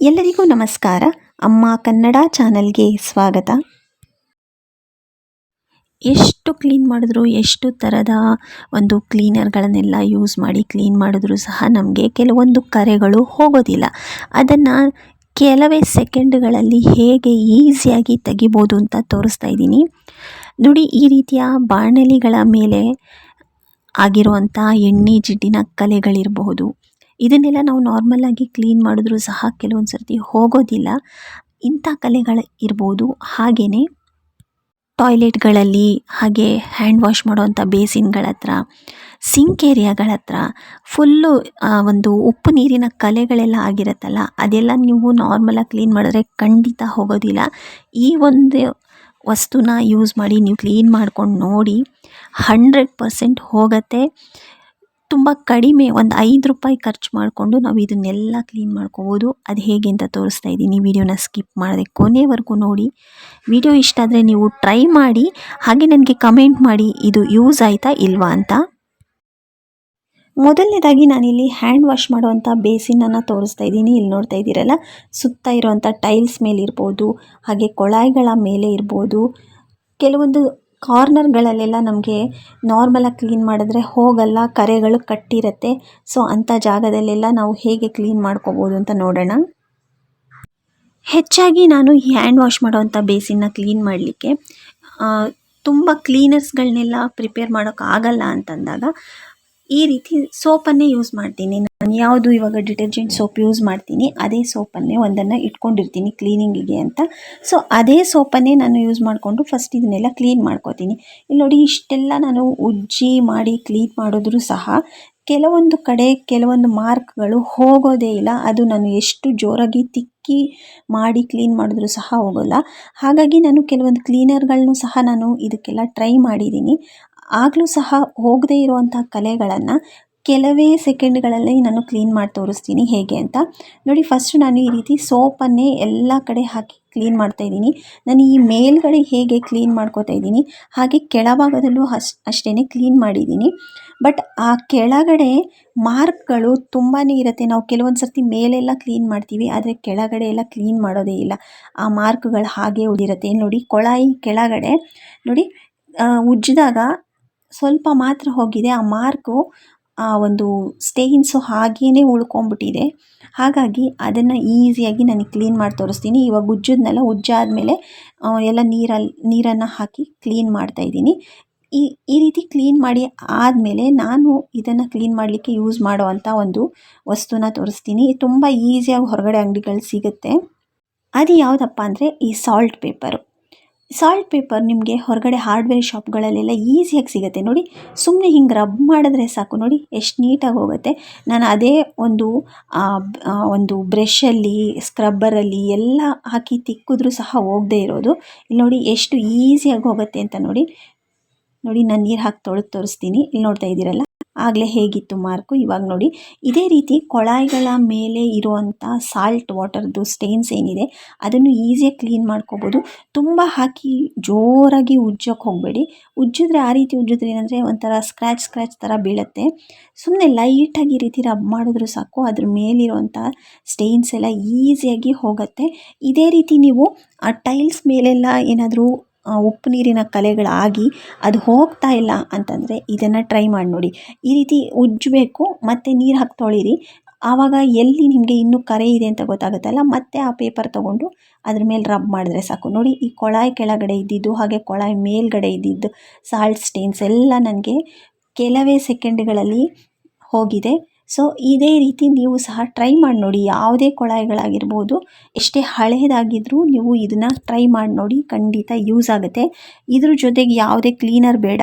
ಎಲ್ಲರಿಗೂ ನಮಸ್ಕಾರ. ಅಮ್ಮ ಕನ್ನಡ ಚಾನಲ್ಗೆ ಸ್ವಾಗತ. ಎಷ್ಟು ಕ್ಲೀನ್ ಮಾಡಿದ್ರು, ಎಷ್ಟು ಥರದ ಒಂದು ಕ್ಲೀನರ್ಗಳನ್ನೆಲ್ಲ ಯೂಸ್ ಮಾಡಿ ಕ್ಲೀನ್ ಮಾಡಿದ್ರು ಸಹ ನಮಗೆ ಕೆಲವೊಂದು ಕರೆಗಳು ಹೋಗೋದಿಲ್ಲ. ಅದನ್ನು ಕೆಲವೇ ಸೆಕೆಂಡ್ಗಳಲ್ಲಿ ಹೇಗೆ ಈಸಿಯಾಗಿ ತೆಗಿಬೋದು ಅಂತ ತೋರಿಸ್ತಾ ಇದ್ದೀನಿ. ನೋಡಿ, ಈ ರೀತಿಯ ಬಾಣಲಿಗಳ ಮೇಲೆ ಆಗಿರುವಂಥ ಎಣ್ಣೆ ಜಿಡ್ಡಿನ ಕಲೆಗಳಿರಬಹುದು. ಇದನ್ನೆಲ್ಲ ನಾವು ನಾರ್ಮಲಾಗಿ ಕ್ಲೀನ್ ಮಾಡಿದ್ರೂ ಸಹ ಕೆಲವೊಂದು ಸರ್ತಿ ಹೋಗೋದಿಲ್ಲ. ಇಂಥ ಕಲೆಗಳು ಇರ್ಬೋದು. ಹಾಗೆಯೇ ಟಾಯ್ಲೆಟ್ಗಳಲ್ಲಿ ಹಾಗೆ ಹ್ಯಾಂಡ್ ವಾಶ್ ಮಾಡುವಂಥ ಬೇಸಿನ್ಗಳ ಹತ್ರ ಸಿಂಕ್ ಏರಿಯಾಗಳ ಹತ್ರ ಫುಲ್ಲು ಒಂದು ಉಪ್ಪು ನೀರಿನ ಕಲೆಗಳೆಲ್ಲ ಆಗಿರುತ್ತಲ್ಲ, ಅದೆಲ್ಲ ನೀವು ನಾರ್ಮಲಾಗಿ ಕ್ಲೀನ್ ಮಾಡಿದ್ರೆ ಖಂಡಿತ ಹೋಗೋದಿಲ್ಲ. ಈ ಒಂದು ವಸ್ತುನ ಯೂಸ್ ಮಾಡಿ ನೀವು ಕ್ಲೀನ್ ಮಾಡ್ಕೊಂಡು ನೋಡಿ ಹಂಡ್ರೆಡ್ ಪರ್ಸೆಂಟ್ ಹೋಗುತ್ತೆ. ತುಂಬ ಕಡಿಮೆ ಒಂದು ಐದು ರೂಪಾಯಿ ಖರ್ಚು ಮಾಡಿಕೊಂಡು ನಾವು ಇದನ್ನೆಲ್ಲ ಕ್ಲೀನ್ ಮಾಡ್ಕೋಬೋದು. ಅದು ಹೇಗೆ ಅಂತ ತೋರಿಸ್ತಾ ಇದ್ದೀನಿ. ವಿಡಿಯೋನ ಸ್ಕಿಪ್ ಮಾಡದೆ ಕೊನೆವರೆಗೂ ನೋಡಿ. ವಿಡಿಯೋ ಇಷ್ಟ ಆದರೆ ನೀವು ಟ್ರೈ ಮಾಡಿ. ಹಾಗೆ ನನಗೆ ಕಮೆಂಟ್ ಮಾಡಿ, ಇದು ಯೂಸ್ ಆಯಿತಾ ಇಲ್ವಾ ಅಂತ. ಮೊದಲನೇದಾಗಿ ನಾನಿಲ್ಲಿ ಹ್ಯಾಂಡ್ ವಾಶ್ ಮಾಡುವಂಥ ಬೇಸಿನನ್ನು ತೋರಿಸ್ತಾ ಇದ್ದೀನಿ. ಇಲ್ಲಿ ನೋಡ್ತಾ ಇದ್ದೀರಲ್ಲ? ಸುತ್ತ ಇರುವಂಥ ಟೈಲ್ಸ್ ಮೇಲೆ ಇರ್ಬೋದು, ಹಾಗೆ ಕೊಳಾಯಿಗಳ ಮೇಲೆ ಇರ್ಬೋದು. ಕೆಲವೊಂದು ಕಾರ್ನರ್ಗಳಲ್ಲೆಲ್ಲ ನಮಗೆ ನಾರ್ಮಲಾಗಿ ಕ್ಲೀನ್ ಮಾಡಿದ್ರೆ ಹೋಗಲ್ಲ, ಕರೆಗಳು ಕಟ್ಟಿರುತ್ತೆ. ಸೊ ಅಂಥ ಜಾಗದಲ್ಲೆಲ್ಲ ನಾವು ಹೇಗೆ ಕ್ಲೀನ್ ಮಾಡ್ಕೋಬೋದು ಅಂತ ನೋಡೋಣ. ಹೆಚ್ಚಾಗಿ ನಾನು ಈ ಹ್ಯಾಂಡ್ ವಾಶ್ ಮಾಡುವಂಥ ಬೇಸಿನ ಕ್ಲೀನ್ ಮಾಡಲಿಕ್ಕೆ ತುಂಬ ಕ್ಲೀನರ್ಸ್ಗಳನ್ನೆಲ್ಲ ಪ್ರಿಪೇರ್ ಮಾಡೋಕ್ಕಾಗಲ್ಲ ಅಂತಂದಾಗ ಈ ರೀತಿ ಸೋಪನ್ನೇ ಯೂಸ್ ಮಾಡ್ತೀನಿ. ನಾನು ಯಾವುದು ಇವಾಗ ಡಿಟರ್ಜೆಂಟ್ ಸೋಪ್ ಯೂಸ್ ಮಾಡ್ತೀನಿ, ಅದೇ ಸೋಪನ್ನೇ ಒಂದನ್ನು ಇಟ್ಕೊಂಡಿರ್ತೀನಿ ಕ್ಲೀನಿಂಗಿಗೆ ಅಂತ. ಸೊ ಅದೇ ಸೋಪನ್ನೇ ನಾನು ಯೂಸ್ ಮಾಡಿಕೊಂಡು ಫಸ್ಟ್ ಇದನ್ನೆಲ್ಲ ಕ್ಲೀನ್ ಮಾಡ್ಕೋತೀನಿ. ಇಲ್ಲಿ ನೋಡಿ, ಇಷ್ಟೆಲ್ಲ ನಾನು ಉಜ್ಜಿ ಮಾಡಿ ಕ್ಲೀನ್ ಮಾಡಿದ್ರೂ ಸಹ ಕೆಲವೊಂದು ಕಡೆ ಕೆಲವೊಂದು ಮಾರ್ಕ್ಗಳು ಹೋಗೋದೇ ಇಲ್ಲ. ಅದು ನಾನು ಎಷ್ಟು ಜೋರಾಗಿ ತಿಕ್ಕಿ ಮಾಡಿ ಕ್ಲೀನ್ ಮಾಡಿದ್ರೂ ಸಹ ಹೋಗೋಲ್ಲ. ಹಾಗಾಗಿ ನಾನು ಕೆಲವೊಂದು ಕ್ಲೀನರ್ಗಳನ್ನೂ ಸಹ ನಾನು ಇದಕ್ಕೆಲ್ಲ ಟ್ರೈ ಮಾಡಿದ್ದೀನಿ. ಆಗಲೂ ಸಹ ಹೋಗದೇ ಇರುವಂಥ ಕಲೆಗಳನ್ನು ಕೆಲವೇ ಸೆಕೆಂಡ್ಗಳಲ್ಲಿ ನಾನು ಕ್ಲೀನ್ ಮಾಡಿ ತೋರಿಸ್ತೀನಿ ಹೇಗೆ ಅಂತ. ನೋಡಿ ಫಸ್ಟ್ ನಾನು ಈ ರೀತಿ ಸೋಪನ್ನೇ ಎಲ್ಲ ಕಡೆ ಹಾಕಿ ಕ್ಲೀನ್ ಮಾಡ್ತಾ ಇದ್ದೀನಿ. ನಾನು ಈ ಮೇಲ್ಗಡೆ ಹೇಗೆ ಕ್ಲೀನ್ ಮಾಡ್ಕೋತಾ ಇದ್ದೀನಿ, ಹಾಗೆ ಕೆಳಭಾಗದಲ್ಲೂ ಅಸ್ ಅಷ್ಟೇ ಕ್ಲೀನ್ ಮಾಡಿದ್ದೀನಿ. ಬಟ್ ಆ ಕೆಳಗಡೆ ಮಾರ್ಕ್ಗಳು ತುಂಬಾ ಇರುತ್ತೆ. ನಾವು ಕೆಲವೊಂದು ಸರ್ತಿ ಮೇಲೆಲ್ಲ ಕ್ಲೀನ್ ಮಾಡ್ತೀವಿ, ಆದರೆ ಕೆಳಗಡೆ ಎಲ್ಲ ಕ್ಲೀನ್ ಮಾಡೋದೇ ಇಲ್ಲ. ಆ ಮಾರ್ಕ್ಗಳು ಹಾಗೆ ಉಳಿರುತ್ತೆ. ನೋಡಿ, ಕೊಳಾಯಿ ಕೆಳಗಡೆ, ನೋಡಿ ಉಜ್ಜಿದಾಗ ಸ್ವಲ್ಪ ಮಾತ್ರ ಹೋಗಿದೆ. ಆ ಮಾರ್ಕು ಆ ಒಂದು ಸ್ಟೇನ್ಸು ಹಾಗೇ ಉಳ್ಕೊಂಬಿಟ್ಟಿದೆ. ಹಾಗಾಗಿ ಅದನ್ನು ಈಸಿಯಾಗಿ ನನಗೆ ಕ್ಲೀನ್ ಮಾಡಿ ತೋರಿಸ್ತೀನಿ. ಇವಾಗ ಉಜ್ಜಿದ್ನೆಲ್ಲ ಉಜ್ಜಾದಮೇಲೆ ಎಲ್ಲ ನೀರಲ್ಲಿ ನೀರನ್ನು ಹಾಕಿ ಕ್ಲೀನ್ ಮಾಡ್ತಾಯಿದ್ದೀನಿ ಈ ಈ ರೀತಿ ಕ್ಲೀನ್ ಮಾಡಿ ಆದಮೇಲೆ ನಾನು ಇದನ್ನು ಕ್ಲೀನ್ ಮಾಡಲಿಕ್ಕೆ ಯೂಸ್ ಮಾಡುವಂಥ ಒಂದು ವಸ್ತುನ ತೋರಿಸ್ತೀನಿ. ತುಂಬ ಈಸಿಯಾಗಿ ಹೊರಗಡೆ ಅಂಗಡಿಗಳು ಸಿಗುತ್ತೆ. ಅದು ಯಾವುದಪ್ಪ ಅಂದರೆ ಈ ಸಾಲ್ಟ್ ಪೇಪರು. ಸಾಲ್ಟ್ ಪೇಪರ್ ನಿಮಗೆ ಹೊರಗಡೆ ಹಾರ್ಡ್ವೇರ್ ಶಾಪ್ಗಳಲ್ಲೆಲ್ಲ ಈಸಿಯಾಗಿ ಸಿಗುತ್ತೆ. ನೋಡಿ ಸುಮ್ಮನೆ ಹಿಂಗೆ ರಬ್ ಮಾಡಿದ್ರೆ ಸಾಕು. ನೋಡಿ, ಎಷ್ಟು ನೀಟಾಗಿ ಹೋಗುತ್ತೆ. ನಾನು ಅದೇ ಒಂದು ಒಂದು ಬ್ರಷಲ್ಲಿ, ಸ್ಕ್ರಬ್ಬರಲ್ಲಿ ಎಲ್ಲ ಹಾಕಿ ತಿಕ್ಕಿದ್ರೂ ಸಹ ಹೋಗದೆ ಇರೋದು. ಇಲ್ಲಿ ನೋಡಿ, ಎಷ್ಟು ಈಸಿಯಾಗಿ ಹೋಗುತ್ತೆ ಅಂತ ನೋಡಿ. ನೋಡಿ, ನಾನು ನೀರು ಹಾಕಿ ತೊಳೆದು ತೋರಿಸ್ತೀನಿ. ಇಲ್ಲಿ ನೋಡ್ತಾ ಇದ್ದೀರಲ್ಲ? ಆಗಲೇ ಹೇಗಿತ್ತು ಮಾರ್ಕು? ಇವಾಗ ನೋಡಿ. ಇದೇ ರೀತಿ ಕೊಳಾಯಿಗಳ ಮೇಲೆ ಇರುವಂಥ ಸಾಲ್ಟ್ ವಾಟರ್ದು ಸ್ಟೇನ್ಸ್ ಏನಿದೆ, ಅದನ್ನು ಈಸಿಯಾಗಿ ಕ್ಲೀನ್ ಮಾಡ್ಕೋಬೋದು. ತುಂಬ ಹಾಕಿ ಜೋರಾಗಿ ಉಜ್ಜೋಕ್ಕೆ ಹೋಗಬೇಡಿ. ಉಜ್ಜಿದ್ರೆ ಆ ರೀತಿ ಉಜ್ಜಿದ್ರೆ ಏನಂದರೆ ಒಂಥರ ಸ್ಕ್ರ್ಯಾಚ್ ಸ್ಕ್ರ್ಯಾಚ್ ಥರ ಬೀಳುತ್ತೆ. ಸುಮ್ಮನೆ ಲೈಟಾಗಿ ಈ ರೀತಿ ರಬ್ ಮಾಡಿದ್ರು ಸಾಕು, ಅದ್ರ ಮೇಲಿರುವಂಥ ಸ್ಟೇನ್ಸ್ ಎಲ್ಲ ಈಸಿಯಾಗಿ ಹೋಗುತ್ತೆ. ಇದೇ ರೀತಿ ನೀವು ಆ ಟೈಲ್ಸ್ ಮೇಲೆಲ್ಲ ಏನಾದರೂ ಉಪ್ಪು ನೀರಿನ ಕಲೆಗಳಾಗಿ ಅದು ಹೋಗ್ತಾ ಇಲ್ಲ ಅಂತಂದರೆ ಇದನ್ನು ಟ್ರೈ ಮಾಡಿ ನೋಡಿ. ಈ ರೀತಿ ಉಜ್ಜಬೇಕು, ಮತ್ತು ನೀರು ಹಾಕಿ ತೊಳೀರಿ. ಆವಾಗ ಎಲ್ಲಿ ನಿಮಗೆ ಇನ್ನೂ ಕರೆ ಇದೆ ಅಂತ ಗೊತ್ತಾಗುತ್ತಲ್ಲ, ಮತ್ತೆ ಆ ಪೇಪರ್ ತೊಗೊಂಡು ಅದ್ರ ಮೇಲೆ ರಬ್ ಮಾಡಿದ್ರೆ ಸಾಕು. ನೋಡಿ, ಈ ಕೊಳಾಯಿ ಕೆಳಗಡೆ ಇದ್ದಿದ್ದು ಹಾಗೆ ಕೊಳಾಯಿ ಮೇಲ್ಗಡೆ ಇದ್ದಿದ್ದು ಸಾಲ್ಟ್ ಸ್ಟೇನ್ಸ್ ಎಲ್ಲ ನನಗೆ ಕೆಲವೇ ಸೆಕೆಂಡ್ಗಳಲ್ಲಿ ಹೋಗಿದೆ. ಸೊ ಇದೇ ರೀತಿ ನೀವು ಸಹ ಟ್ರೈ ಮಾಡಿ ನೋಡಿ. ಯಾವುದೇ ಕೊಳಾಯಿಗಳಾಗಿರ್ಬೋದು ಎಷ್ಟೇ ಹಳೇದಾಗಿದ್ರೂ ನೀವು ಇದನ್ನು ಟ್ರೈ ಮಾಡಿ ನೋಡಿ, ಖಂಡಿತ ಯೂಸ್ ಆಗುತ್ತೆ. ಇದ್ರ ಜೊತೆಗೆ ಯಾವುದೇ ಕ್ಲೀನರ್ ಬೇಡ.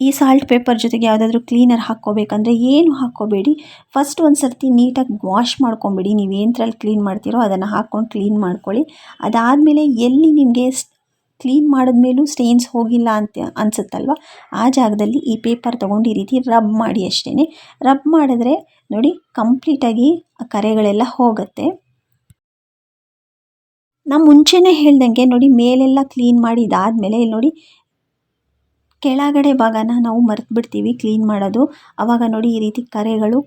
ಈ ಸಾಲ್ಟ್ ಪೇಪರ್ ಜೊತೆಗೆ ಯಾವುದಾದ್ರೂ ಕ್ಲೀನರ್ ಹಾಕ್ಕೋಬೇಕಂದ್ರೆ ಏನು ಹಾಕ್ಕೋಬೇಡಿ. ಫಸ್ಟ್ ಒಂದು ಸರ್ತಿ ನೀಟಾಗಿ ವಾಶ್ ಮಾಡ್ಕೊಬೇಡಿ. ನೀವು ಏನರಲ್ಲಿ ಕ್ಲೀನ್ ಮಾಡ್ತೀರೋ ಅದನ್ನು ಹಾಕ್ಕೊಂಡು ಕ್ಲೀನ್ ಮಾಡ್ಕೊಳ್ಳಿ. ಅದಾದಮೇಲೆ ಎಲ್ಲಿ ನಿಮಗೆ ಕ್ಲೀನ್ ಮಾಡಿದ್ಮೇಲೂ ಸ್ಟೇನ್ಸ್ ಹೋಗಿಲ್ಲ ಅಂತ ಅನಿಸುತ್ತಲ್ವ? ಆ ಜಾಗದಲ್ಲಿ ಈ ಪೇಪರ್ ತೊಗೊಂಡು ಈ ರೀತಿ ರಬ್ ಮಾಡಿ ಅಷ್ಟೇ ರಬ್ ಮಾಡಿದ್ರೆ ನೋಡಿ ಕಂಪ್ಲೀಟಾಗಿ ಆ ಕರೆಗಳೆಲ್ಲ ಹೋಗುತ್ತೆ. ನಾ ಮುಂಚೆನೇ ಹೇಳ್ದಂಗೆ ನೋಡಿ ಮೇಲೆಲ್ಲ ಕ್ಲೀನ್ ಮಾಡಿ ಇದಾದಮೇಲೆ ಇಲ್ಲಿ ನೋಡಿ ಕೆಳಗಡೆ ಭಾಗನ ನಾವು ಮರೆತು ಬಿಡ್ತೀವಿ ಕ್ಲೀನ್ ಮಾಡೋದು. ಆವಾಗ ನೋಡಿ ಈ ರೀತಿ ಕರೆಗಳು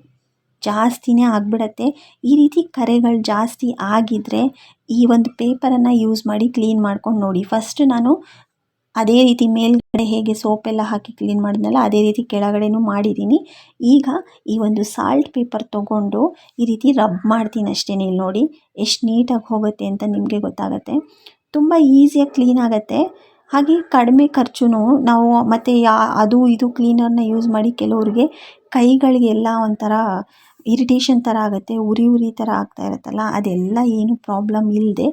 ಜಾಸ್ತಿನೇ ಆಗಿಬಿಡತ್ತೆ. ಈ ರೀತಿ ಕರೆಗಳು ಜಾಸ್ತಿ ಆಗಿದ್ದರೆ ಈ ಒಂದು ಪೇಪರನ್ನು ಯೂಸ್ ಮಾಡಿ ಕ್ಲೀನ್ ಮಾಡ್ಕೊಂಡು ನೋಡಿ. ಫಸ್ಟ್ ನಾನು ಅದೇ ರೀತಿ ಮೇಲ್ಗಡೆ ಹೇಗೆ ಸೋಪೆಲ್ಲ ಹಾಕಿ ಕ್ಲೀನ್ ಮಾಡಿದ್ನಲ್ಲ, ಅದೇ ರೀತಿ ಕೆಳಗಡೆನೂ ಮಾಡಿದ್ದೀನಿ. ಈಗ ಈ ಒಂದು ಸಾಲ್ಟ್ ಪೇಪರ್ ತೊಗೊಂಡು ಈ ರೀತಿ ರಬ್ ಮಾಡ್ತೀನಿ ಅಷ್ಟೇ ಇಲ್ಲಿ ನೋಡಿ. ಎಷ್ಟು ನೀಟಾಗಿ ಹೋಗುತ್ತೆ ಅಂತ ನಿಮಗೆ ಗೊತ್ತಾಗುತ್ತೆ. ತುಂಬ ಈಸಿಯಾಗಿ ಕ್ಲೀನ್ ಆಗುತ್ತೆ. ಹಾಗೆ ಕಡಿಮೆ ಖರ್ಚು ನಾವು ಮತ್ತು ಯಾ ಅದು ಇದು ಕ್ಲೀನರ್ನ ಯೂಸ್ ಮಾಡಿ ಕೆಲವ್ರಿಗೆ ಕೈಗಳಿಗೆಲ್ಲ ಒಂಥರ ಇರಿಟೇಷನ್ ಥರ ಆಗುತ್ತೆ, ಉರಿ ಉರಿ ಥರ ಆಗ್ತಾ ಇರುತ್ತಲ್ಲ, ಅದೆಲ್ಲ ಏನು ಪ್ರಾಬ್ಲಮ್ ಇಲ್ಲದೆ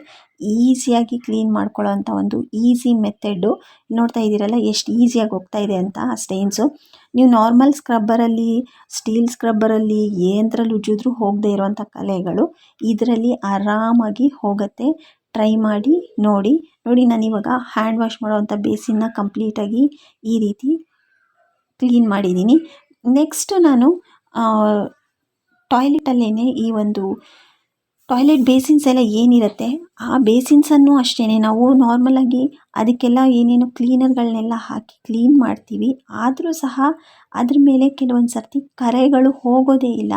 ಈಸಿಯಾಗಿ ಕ್ಲೀನ್ ಮಾಡ್ಕೊಳ್ಳೋ ಅಂಥ ಒಂದು ಈಸಿ ಮೆಥೆಡ್ಡು ನೋಡ್ತಾ ಇದ್ದೀರಲ್ಲ, ಎಷ್ಟು ಈಸಿಯಾಗಿ ಹೋಗ್ತಾ ಇದೆ ಅಂತ ಆ ಸ್ಟೈನ್ಸು ನೀವು ನಾರ್ಮಲ್ ಸ್ಕ್ರಬ್ಬರಲ್ಲಿ ಸ್ಟೀಲ್ ಸ್ಕ್ರಬ್ಬರಲ್ಲಿ ಏನರಲ್ಲಿ ಉಜ್ಜಿದ್ರೂ ಹೋಗದೆ ಇರುವಂಥ ಕಲೆಗಳು ಇದರಲ್ಲಿ ಆರಾಮಾಗಿ ಹೋಗುತ್ತೆ. ಟ್ರೈ ಮಾಡಿ, ನೋಡಿ ನೋಡಿ ನಾನು ಇವಾಗ ಹ್ಯಾಂಡ್ ವಾಶ್ ಮಾಡೋವಂಥ ಬೇಸಿನ್ನ ಕಂಪ್ಲೀಟಾಗಿ ಈ ರೀತಿ ಕ್ಲೀನ್ ಮಾಡಿದ್ದೀನಿ. ನೆಕ್ಸ್ಟ್ ನಾನು ಟಾಯ್ಲೆಟಲ್ಲೇ ಈ ಒಂದು ಟಾಯ್ಲೆಟ್ ಬೇಸಿನ್ಸ್ ಎಲ್ಲ ಏನಿರುತ್ತೆ, ಆ ಬೇಸಿನ್ಸನ್ನು ಅಷ್ಟೇ ನಾವು ನಾರ್ಮಲಾಗಿ ಅದಕ್ಕೆಲ್ಲ ಏನೇನು ಕ್ಲೀನರ್ಗಳನ್ನೆಲ್ಲ ಹಾಕಿ ಕ್ಲೀನ್ ಮಾಡ್ತೀವಿ. ಆದರೂ ಸಹ ಅದ್ರ ಮೇಲೆ ಕೆಲವೊಂದು ಸರ್ತಿ ಕರೆಗಳು ಹೋಗೋದೇ ಇಲ್ಲ.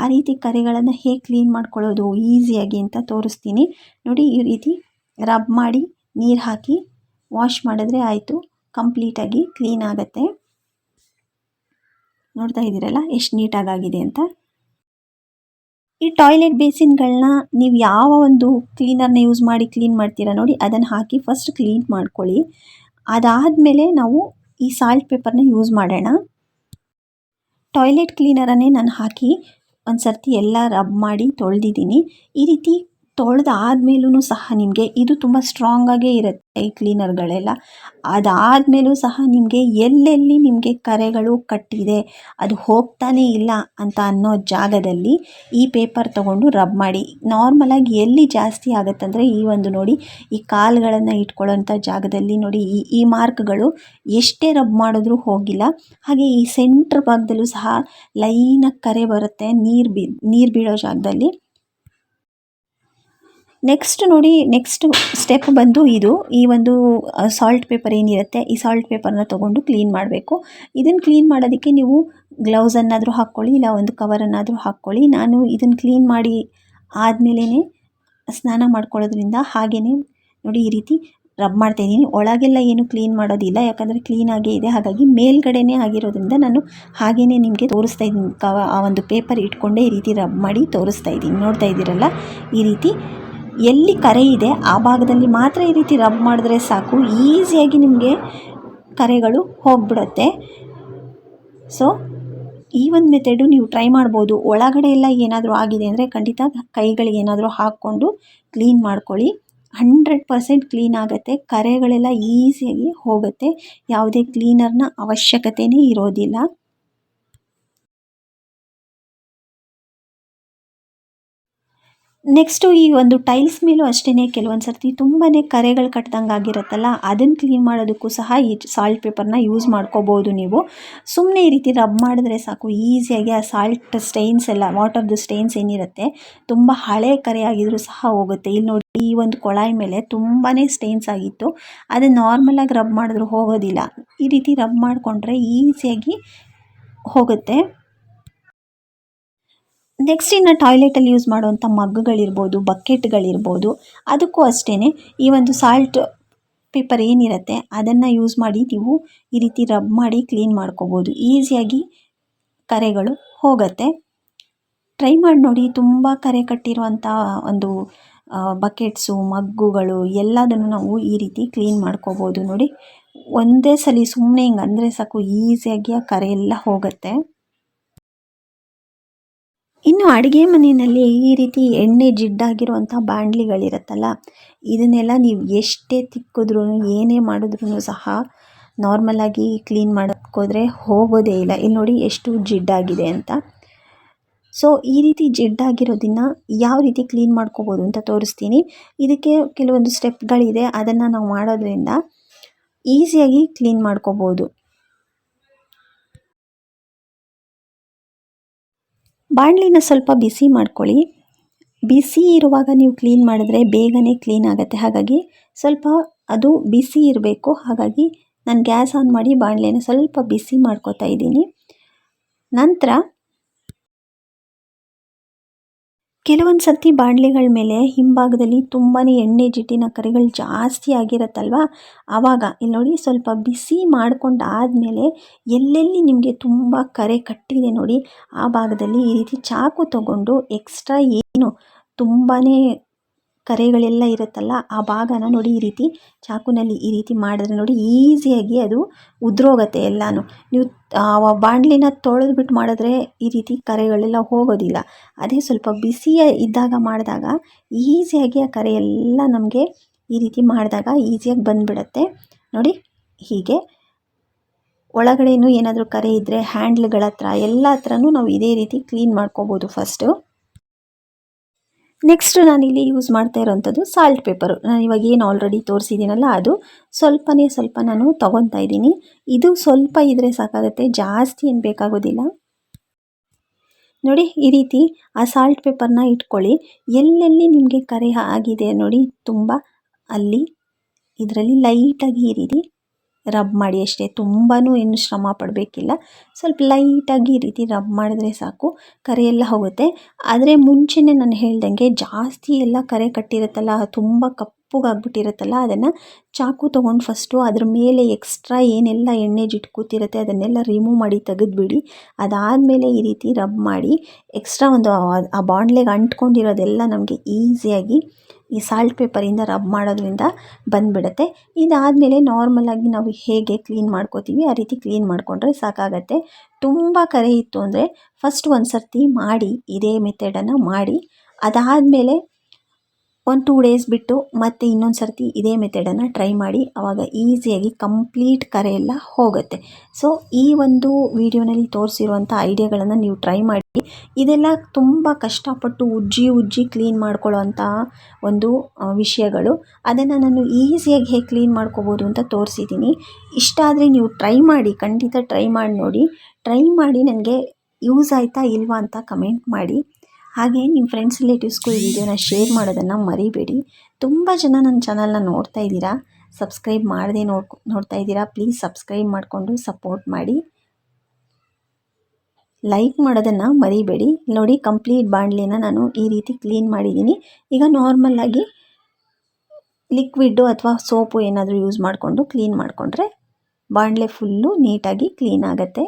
ಆ ರೀತಿ ಕರೆಗಳನ್ನು ಹೇಗೆ ಕ್ಲೀನ್ ಮಾಡ್ಕೊಳ್ಳೋದು ಈಸಿಯಾಗಿ ಅಂತ ತೋರಿಸ್ತೀನಿ. ನೋಡಿ ಈ ರೀತಿ ರಬ್ ಮಾಡಿ ನೀರು ಹಾಕಿ ವಾಶ್ ಮಾಡಿದ್ರೆ ಆಯಿತು ಕಂಪ್ಲೀಟಾಗಿ ಕ್ಲೀನ್ ಆಗುತ್ತೆ. ನೋಡ್ತಾ ಇದ್ದೀರಲ್ಲ, ಎಷ್ಟು ನೀಟಾಗಾಗಿದೆ ಅಂತ. ಈ ಟಾಯ್ಲೆಟ್ ಬೇಸಿನ್ಗಳನ್ನ ನೀವು ಯಾವ ಒಂದು ಕ್ಲೀನರ್ನ ಯೂಸ್ ಮಾಡಿ ಕ್ಲೀನ್ ಮಾಡ್ತೀರಾ ನೋಡಿ ಅದನ್ನು ಹಾಕಿ ಫಸ್ಟ್ ಕ್ಲೀನ್ ಮಾಡ್ಕೊಳ್ಳಿ. ಅದಾದಮೇಲೆ ನಾವು ಈ ಸಾಲ್ಟ್ ಪೇಪರ್ನ ಯೂಸ್ ಮಾಡೋಣ. ಟಾಯ್ಲೆಟ್ ಕ್ಲೀನರನ್ನೇ ನಾನು ಹಾಕಿ ಒಂದು ಸರ್ತಿ ಎಲ್ಲ ರಬ್ ಮಾಡಿ ತೊಳೆದಿದ್ದೀನಿ. ಈ ರೀತಿ ತೊಳೆದಾದ್ಮೇಲೂ ಸಹ ನಿಮಗೆ ಇದು ತುಂಬ ಸ್ಟ್ರಾಂಗಾಗೇ ಇರುತ್ತೆ ಈ ಕ್ಲೀನರ್ಗಳೆಲ್ಲ ಅದಾದಮೇಲೂ ಸಹ ನಿಮಗೆ ಎಲ್ಲೆಲ್ಲಿ ನಿಮಗೆ ಕರೆಗಳು ಕಟ್ಟಿದೆ, ಅದು ಹೋಗ್ತಾನೇ ಇಲ್ಲ ಅಂತ ಅನ್ನೋ ಜಾಗದಲ್ಲಿ ಈ ಪೇಪರ್ ತೊಗೊಂಡು ರಬ್ ಮಾಡಿ. ನಾರ್ಮಲಾಗಿ ಎಲ್ಲಿ ಜಾಸ್ತಿ ಆಗುತ್ತಂದರೆ ಈ ಒಂದು ನೋಡಿ, ಈ ಕಾಲುಗಳನ್ನು ಇಟ್ಕೊಳ್ಳೋಂಥ ಜಾಗದಲ್ಲಿ ನೋಡಿ, ಈ ಈ ಮಾರ್ಕ್ಗಳು ಎಷ್ಟೇ ರಬ್ ಮಾಡಿದ್ರೂ ಹೋಗಿಲ್ಲ. ಹಾಗೆ ಈ ಸೆಂಟ್ರ್ ಭಾಗದಲ್ಲೂ ಸಹ ಲೈನಾಗಿ ಕರೆ ಬರುತ್ತೆ ನೀರು ಬಿ, ನೀರು ಬೀಳೋ ಜಾಗದಲ್ಲಿ. ನೆಕ್ಸ್ಟ್ ನೋಡಿ ನೆಕ್ಸ್ಟ್ ಸ್ಟೆಪ್ ಬಂದು ಇದು. ಈ ಒಂದು ಸಾಲ್ಟ್ ಪೇಪರ್ ಏನಿರುತ್ತೆ, ಈ ಸಾಲ್ಟ್ ಪೇಪರ್ನ ತೊಗೊಂಡು ಕ್ಲೀನ್ ಮಾಡಬೇಕು. ಇದನ್ನು ಕ್ಲೀನ್ ಮಾಡೋದಕ್ಕೆ ನೀವು ಗ್ಲೌಸನ್ನಾದರೂ ಹಾಕ್ಕೊಳ್ಳಿ, ಇಲ್ಲ ಒಂದು ಕವರನ್ನಾದರೂ ಹಾಕ್ಕೊಳ್ಳಿ. ನಾನು ಇದನ್ನು ಕ್ಲೀನ್ ಮಾಡಿ ಆದಮೇಲೇ ಸ್ನಾನ ಮಾಡ್ಕೊಳ್ಳೋದ್ರಿಂದ ಹಾಗೆಯೇ ನೋಡಿ ಈ ರೀತಿ ರಬ್ ಮಾಡ್ತಾಯಿದ್ದೀನಿ ಒಳಗೆಲ್ಲ ಏನು ಕ್ಲೀನ್ ಮಾಡೋದಿಲ್ಲ, ಯಾಕಂದರೆ ಕ್ಲೀನಾಗೇ ಇದೆ. ಹಾಗಾಗಿ ಮೇಲ್ಗಡೆನೇ ಆಗಿರೋದ್ರಿಂದ ನಾನು ಹಾಗೆಯೇ ನಿಮಗೆ ತೋರಿಸ್ತಾ ಇದ್ದೀನಿ. ಕವ, ಆ ಒಂದು ಪೇಪರ್ ಇಟ್ಕೊಂಡೇ ಈ ರೀತಿ ರಬ್ ಮಾಡಿ ತೋರಿಸ್ತಾ ಇದ್ದೀನಿ. ನೋಡ್ತಾ ಇದ್ದೀರಲ್ಲ? ಈ ರೀತಿ ಎಲ್ಲಿ ಕರೆ ಇದೆ ಆ ಭಾಗದಲ್ಲಿ ಮಾತ್ರ ಈ ರೀತಿ ರಬ್ ಮಾಡಿದ್ರೆ ಸಾಕು. ಈಸಿಯಾಗಿ ನಿಮಗೆ ಕರೆಗಳು ಹೋಗ್ಬಿಡುತ್ತೆ. ಸೊ ಈ ಒಂದು ಮೆಥಡು ನೀವು ಟ್ರೈ ಮಾಡ್ಬೋದು. ಒಳಗಡೆ ಎಲ್ಲ ಏನಾದರೂ ಆಗಿದೆ ಅಂದರೆ ಖಂಡಿತ ಕೈಗಳಿಗೆ ಏನಾದರೂ ಹಾಕ್ಕೊಂಡು ಕ್ಲೀನ್ ಮಾಡ್ಕೊಳ್ಳಿ. ಹಂಡ್ರೆಡ್ ಪರ್ಸೆಂಟ್ ಕ್ಲೀನ್ ಆಗುತ್ತೆ. ಕರೆಗಳೆಲ್ಲ ಈಸಿಯಾಗಿ ಹೋಗುತ್ತೆ. ಯಾವುದೇ ಕ್ಲೀನರ್ನ ಅವಶ್ಯಕತೆಯೇ ಇರೋದಿಲ್ಲ. ನೆಕ್ಸ್ಟು ಈ ಒಂದು ಟೈಲ್ಸ್ ಮೇಲೂ ಅಷ್ಟೇ ಕೆಲವೊಂದು ಸರ್ತಿ ತುಂಬಾ ಕರೆಗಳು ಕಟ್ಟಿದಂಗೆ ಆಗಿರುತ್ತಲ್ಲ ಅದನ್ನು ಕ್ಲೀನ್ ಮಾಡೋದಕ್ಕೂ ಸಹ ಈ ಸಾಲ್ಟ್ ಪೇಪರ್ನ ಯೂಸ್ ಮಾಡ್ಕೋಬೋದು ನೀವು. ಸುಮ್ಮನೆ ಈ ರೀತಿ ರಬ್ ಮಾಡಿದ್ರೆ ಸಾಕು, ಈಸಿಯಾಗಿ ಆ ಸಾಲ್ಟ್ ಸ್ಟೈನ್ಸ್ ಎಲ್ಲ ವಾಟರ್ದು ಸ್ಟೈನ್ಸ್ ಏನಿರುತ್ತೆ, ತುಂಬ ಹಳೆ ಕರೆ ಆಗಿದ್ರೂ ಸಹ ಹೋಗುತ್ತೆ. ಇಲ್ಲಿ ನೋಡಿ, ಈ ಒಂದು ಕೊಳಾಯಿ ಮೇಲೆ ತುಂಬಾ ಸ್ಟೈನ್ಸ್ ಆಗಿತ್ತು, ಅದು ನಾರ್ಮಲಾಗಿ ರಬ್ ಮಾಡಿದ್ರೂ ಹೋಗೋದಿಲ್ಲ. ಈ ರೀತಿ ರಬ್ ಮಾಡಿಕೊಂಡ್ರೆ ಈಸಿಯಾಗಿ ಹೋಗುತ್ತೆ. ನೆಕ್ಸ್ಟ್ ಇನ್ನು ಟಾಯ್ಲೆಟಲ್ಲಿ ಯೂಸ್ ಮಾಡುವಂಥ ಮಗ್ಗುಗಳಿರ್ಬೋದು ಬಕೆಟ್ಗಳಿರ್ಬೋದು ಅದಕ್ಕೂ ಅಷ್ಟೇ ಈ ಒಂದು ಸಾಲ್ಟ್ ಪೇಪರ್ ಏನಿರುತ್ತೆ ಅದನ್ನು ಯೂಸ್ ಮಾಡಿ ನೀವು ಈ ರೀತಿ ರಬ್ ಮಾಡಿ ಕ್ಲೀನ್ ಮಾಡ್ಕೋಬೋದು. ಈಸಿಯಾಗಿ ಕರೆಗಳು ಹೋಗುತ್ತೆ. ಟ್ರೈ ಮಾಡಿ ನೋಡಿ, ತುಂಬ ಕರೆ ಕಟ್ಟಿರುವಂಥ ಒಂದು ಬಕೆಟ್ಸು ಮಗ್ಗುಗಳು ಎಲ್ಲದನ್ನು ನಾವು ಈ ರೀತಿ ಕ್ಲೀನ್ ಮಾಡ್ಕೋಬೋದು ನೋಡಿ. ಒಂದೇ ಸಲ ಸುಮ್ಮನೆ ಹಿಂಗೆ ಅಂದರೆ ಸಾಕು ಈಸಿಯಾಗಿ ಆ ಕರೆ ಎಲ್ಲ ಹೋಗುತ್ತೆ. ಇನ್ನು ಅಡುಗೆ ಮನೆಯಲ್ಲಿ ಈ ರೀತಿ ಎಣ್ಣೆ ಜಿಡ್ಡಾಗಿರುವಂಥ ಬಾಣಲಿಗಳಿರುತ್ತಲ್ಲ ಇದನ್ನೆಲ್ಲ ನೀವು ಎಷ್ಟೇ ತಿಕ್ಕಿದ್ರೂ, ಏನೇ ಮಾಡಿದ್ರೂ ಸಹ ನಾರ್ಮಲಾಗಿ ಕ್ಲೀನ್ ಮಾಡೋಕ್ಕೋದ್ರೆ ಹೋಗೋದೇ ಇಲ್ಲ. ಇಲ್ಲಿ ನೋಡಿ ಎಷ್ಟು ಜಿಡ್ಡಾಗಿದೆ ಅಂತ. ಸೊ ಈ ರೀತಿ ಜಿಡ್ಡಾಗಿರೋದನ್ನು ಯಾವ ರೀತಿ ಕ್ಲೀನ್ ಮಾಡ್ಕೋಬೋದು ಅಂತ ತೋರಿಸ್ತೀನಿ. ಇದಕ್ಕೆ ಕೆಲವೊಂದು ಸ್ಟೆಪ್ಗಳಿದೆ ಅದನ್ನು ನಾವು ಮಾಡೋದ್ರಿಂದ ಈಸಿಯಾಗಿ ಕ್ಲೀನ್ ಮಾಡ್ಕೋಬೋದು. ಬಾಣಲಿನ ಸ್ವಲ್ಪ ಬಿಸಿ ಮಾಡ್ಕೊಳ್ಳಿ. ಬಿಸಿ ಇರುವಾಗ ನೀವು ಕ್ಲೀನ್ ಮಾಡಿದ್ರೆ ಬೇಗನೆ ಕ್ಲೀನ್ ಆಗುತ್ತೆ. ಹಾಗಾಗಿ ಸ್ವಲ್ಪ ಅದು ಬಿಸಿ ಇರಬೇಕು. ಹಾಗಾಗಿ ನಾನು ಗ್ಯಾಸ್ ಆನ್ ಮಾಡಿ ಬಾಣಲೆನ ಸ್ವಲ್ಪ ಬಿಸಿ ಮಾಡ್ಕೋತಾ ಇದ್ದೀನಿ. ನಂತರ ಕೆಲವೊಂದು ಸರ್ತಿ ಬಾಣಲೆಗಳ ಮೇಲೆ ಹಿಂಭಾಗದಲ್ಲಿ ತುಂಬಾ ಎಣ್ಣೆ ಜಿಟ್ಟಿನ ಕರೆಗಳು ಜಾಸ್ತಿ ಆಗಿರುತ್ತಲ್ವ? ಆವಾಗ ಇಲ್ಲಿ ನೋಡಿ ಸ್ವಲ್ಪ ಬಿಸಿ ಮಾಡ್ಕೊಂಡಾದಮೇಲೆ ಎಲ್ಲೆಲ್ಲಿ ನಿಮಗೆ ತುಂಬ ಕರೆ ಕಟ್ಟಿದೆ ನೋಡಿ, ಆ ಭಾಗದಲ್ಲಿ ಈ ರೀತಿ ಚಾಕು ತಗೊಂಡು ಎಕ್ಸ್ಟ್ರಾ ಏನು ತುಂಬಾ ಕರೆಗಳೆಲ್ಲ ಇರುತ್ತಲ್ಲ, ಆ ಭಾಗನ ನೋಡಿ ಈ ರೀತಿ, ಚಾಕುನಲ್ಲಿ ಈ ರೀತಿ ಮಾಡಿದ್ರೆ ನೋಡಿ ಈಸಿಯಾಗಿ ಅದು ಉದ್ರೋಗತ್ತೆ ಎಲ್ಲನೂ. ನೀವು ಬಾಣಲಿನ ತೊಳೆದ್ಬಿಟ್ಟು ಮಾಡಿದ್ರೆ ಈ ರೀತಿ ಕರೆಗಳೆಲ್ಲ ಹೋಗೋದಿಲ್ಲ. ಅದೇ ಸ್ವಲ್ಪ ಬಿಸಿಯ ಇದ್ದಾಗ ಮಾಡಿದಾಗ ಈಸಿಯಾಗಿ ಆ ಕರೆ ಎಲ್ಲ ನಮಗೆ ಈ ರೀತಿ ಮಾಡಿದಾಗ ಈಸಿಯಾಗಿ ಬಂದುಬಿಡತ್ತೆ. ನೋಡಿ, ಹೀಗೆ. ಒಳಗಡೆಯೂ ಏನಾದರೂ ಕರೆ ಇದ್ದರೆ ಹ್ಯಾಂಡ್ಲ್ಗಳ ಹತ್ರ ಎಲ್ಲ ಹತ್ರನೂ ನಾವು ಇದೇ ರೀತಿ ಕ್ಲೀನ್ ಮಾಡ್ಕೋಬೋದು ಫಸ್ಟು. ನೆಕ್ಸ್ಟ್ ನಾನಿಲ್ಲಿ ಯೂಸ್ ಮಾಡ್ತಾ ಇರೋವಂಥದ್ದು ಸಾಲ್ಟ್ ಪೇಪರು ನಾನು ಇವಾಗ ಏನು ಆಲ್ರೆಡಿ ತೋರಿಸಿದ್ದೀನಲ್ಲ ಅದು, ಸ್ವಲ್ಪನೇ ಸ್ವಲ್ಪ ನಾನು ತೊಗೊತಾ ಇದ್ದೀನಿ. ಇದು ಸ್ವಲ್ಪ ಇದ್ದರೆ ಸಾಕಾಗುತ್ತೆ, ಜಾಸ್ತಿ ಏನು ಬೇಕಾಗೋದಿಲ್ಲ. ನೋಡಿ, ಈ ರೀತಿ ಆ ಸಾಲ್ಟ್ ಪೇಪರ್ನ ಇಟ್ಕೊಳ್ಳಿ. ಎಲ್ಲೆಲ್ಲಿ ನಿಮಗೆ ಕರೆ ಆಗಿದೆ ನೋಡಿ, ತುಂಬ ಅಲ್ಲಿ, ಇದರಲ್ಲಿ ಲೈಟಾಗಿ ರೀತಿ ರಬ್ ಮಾಡಿ ಅಷ್ಟೇ. ತುಂಬಾ ಏನು ಶ್ರಮ ಪಡಬೇಕಿಲ್ಲ. ಸ್ವಲ್ಪ ಲೈಟಾಗಿ ಈ ರೀತಿ ರಬ್ ಮಾಡಿದ್ರೆ ಸಾಕು. ಕರೆ ಎಲ್ಲ ಹೋಗುತ್ತೆ. ಆದರೆ ಮುಂಚೆನೇ ನಾನು ಹೇಳ್ದಂಗೆ ಜಾಸ್ತಿ ಎಲ್ಲ ಕರೆ ಕಟ್ಟಿರುತ್ತಲ್ಲ, ತುಂಬ ಕಪ್ಪಗಾಗ್ಬಿಟ್ಟಿರುತ್ತಲ್ಲ ಅದನ್ನು ಚಾಕು ತೊಗೊಂಡು ಫಸ್ಟು ಅದ್ರ ಮೇಲೆ ಎಕ್ಸ್ಟ್ರಾ ಏನೆಲ್ಲ ಎಣ್ಣೆ ಜಿಟ್ಕೋತಿರುತ್ತೆ ಅದನ್ನೆಲ್ಲ ರಿಮೂವ್ ಮಾಡಿ ತೆಗೆದುಬಿಡಿ. ಅದಾದಮೇಲೆ ಈ ರೀತಿ ರಬ್ ಮಾಡಿ ಎಕ್ಸ್ಟ್ರಾ ಒಂದು ಆ ಬಾಣಲೆಗೆ ಅಂಟ್ಕೊಂಡಿರೋದೆಲ್ಲ ನಮಗೆ ಈಸಿಯಾಗಿ ಈ ಸಾಲ್ಟ್ ಪೇಪರಿಂದ ರಬ್ ಮಾಡೋದ್ರಿಂದ ಬಂದುಬಿಡುತ್ತೆ. ಇದಾದಮೇಲೆ ನಾರ್ಮಲಾಗಿ ನಾವು ಹೇಗೆ ಕ್ಲೀನ್ ಮಾಡ್ಕೋತೀವಿ, ಆ ರೀತಿ ಕ್ಲೀನ್ ಮಾಡಿಕೊಂಡ್ರೆ ಸಾಕಾಗತ್ತೆ. ತುಂಬ ಕರೆ ಇತ್ತು ಅಂದರೆ ಫಸ್ಟ್ ಒಂದು ಸರ್ತಿ ಮಾಡಿ, ಇದೇ ಮೆಥಡನ್ನು ಮಾಡಿ, ಅದಾದಮೇಲೆ ಒಂದು ಟೂ ಡೇಸ್ ಬಿಟ್ಟು ಮತ್ತೆ ಇನ್ನೊಂದು ಸರ್ತಿ ಇದೇ ಮೆಥಡನ್ನು ಟ್ರೈ ಮಾಡಿ ಆವಾಗ ಈಸಿಯಾಗಿ ಕಂಪ್ಲೀಟ್ ಕರೆ ಎಲ್ಲ ಹೋಗುತ್ತೆ. ಸೊ ಈ ಒಂದು ವಿಡಿಯೋನಲ್ಲಿ ತೋರಿಸಿರುವಂಥ ಐಡಿಯಾಗಳನ್ನು ನೀವು ಟ್ರೈ ಮಾಡಿ, ಇದೆಲ್ಲ ತುಂಬ ಕಷ್ಟಪಟ್ಟು ಉಜ್ಜಿ ಉಜ್ಜಿ ಕ್ಲೀನ್ ಮಾಡ್ಕೊಳ್ಳೋ ಒಂದು ವಿಷಯಗಳು. ಅದನ್ನು ನಾನು ಈಸಿಯಾಗಿ ಹೇಗೆ ಕ್ಲೀನ್ ಮಾಡ್ಕೋಬೋದು ಅಂತ ತೋರಿಸಿದ್ದೀನಿ ಇಷ್ಟ ಆದರೆ ನೀವು ಟ್ರೈ ಮಾಡಿ, ಖಂಡಿತ ಟ್ರೈ ಮಾಡಿ ನೋಡಿ. ಟ್ರೈ ಮಾಡಿ ನನಗೆ ಯೂಸ್ ಆಯಿತಾ ಇಲ್ವಾ ಅಂತ ಕಮೆಂಟ್ ಮಾಡಿ. ಹಾಗೆ ನಿಮ್ಮ ಫ್ರೆಂಡ್ಸ್ ರಿಲೇಟಿವ್ಸ್ಗೂ ಈ ವಿಡಿಯೋನ ಶೇರ್ ಮಾಡೋದನ್ನು ಮರಿಬೇಡಿ. ತುಂಬ ಜನ ನನ್ನ ಚಾನಲ್ನ ನೋಡ್ತಾ ಇದ್ದೀರಾ? ಸಬ್ಸ್ಕ್ರೈಬ್ ಮಾಡದೆ ನೋಡ್ಕೊ ನೋಡ್ತಾ ಇದ್ದೀರಾ? ಪ್ಲೀಸ್ ಸಬ್ಸ್ಕ್ರೈಬ್ ಮಾಡಿಕೊಂಡು ಸಪೋರ್ಟ್ ಮಾಡಿ. ಲೈಕ್ ಮಾಡೋದನ್ನು ಮರಿಬೇಡಿ. ನೋಡಿ ಕಂಪ್ಲೀಟ್ ಬಾಣಲಿನ ನಾನು ಈ ರೀತಿ ಕ್ಲೀನ್ ಮಾಡಿದ್ದೀನಿ. ಈಗ ನಾರ್ಮಲ್ಲಾಗಿ ಲಿಕ್ವಿಡ್ಡು ಅಥವಾ ಸೋಪು ಏನಾದರೂ ಯೂಸ್ ಮಾಡಿಕೊಂಡು ಕ್ಲೀನ್ ಮಾಡಿಕೊಂಡ್ರೆ ಬಾಣಲೆ ಫುಲ್ಲು ನೀಟಾಗಿ ಕ್ಲೀನ್ ಆಗುತ್ತೆ.